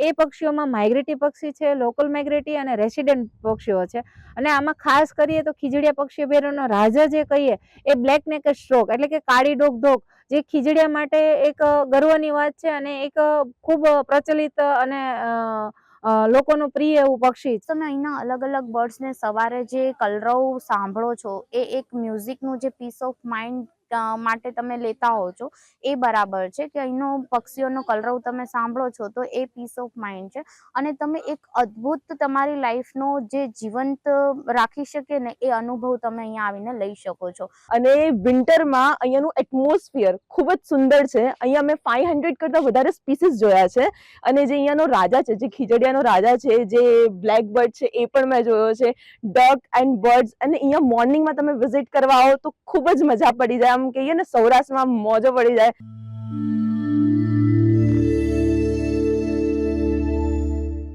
એ પક્ષીઓમાં માઇગ્રેટી પક્ષી છે લોકલ માઇગ્રેટી અને રેસિડેન્ટ પક્ષીઓ છે. અને આમાં ખાસ કરીએ તો ખીજડીયા પક્ષી અભયારણ્યનો રાજા જે કહીએ, એ બ્લેક નેક સ્ટ્રોક એટલે કે કાળી ડોક ધોક, જે ખીજડીયા માટે એક ગર્વની વાત છે અને એક ખૂબ પ્રચલિત અને લોકોનું પ્રિય એવું પક્ષી તમે અહીંના અલગ અલગ બર્ડ્સને સવારે જે કલરવ સાંભળો છો, એ એક મ્યુઝિકનું જે પીસ ઓફ માઇન્ડ માટે તમે લેતા હો છો, એ બરાબર છે કે અહીંનો પક્ષીઓનો કલરવ તમે સાંભળો છો તો એ પીસ ઓફ માઇન્ડ છે. અને તમે એક અદ્ભુત તમારી લાઈફનો જે જીવંત રાખી શકે ને એ અનુભવ તમે અહીંયા આવીને લઈ શકો છો. અને વિન્ટરમાં અહીંયાનું એટમોસ્ફિયર ખૂબ જ સુંદર છે. અહીંયા મેં ફાઈવ હંડ્રેડ કરતાં વધારે સ્પીસીસ જોયા છે. અને જે અહીંયાનો રાજા છે, જે ખીજડીયાનો રાજા છે, જે બ્લેક બર્ડ છે, એ પણ મેં જોયો છે. ડક એન્ડ બર્ડ્સ અને અહીંયા મોર્નિંગમાં તમે વિઝિટ કરવા આવો તો ખૂબ જ મજા પડી જાય. આમ કહીએ ને સૌરાષ્ટ્રમાં મોજો પડી જાય.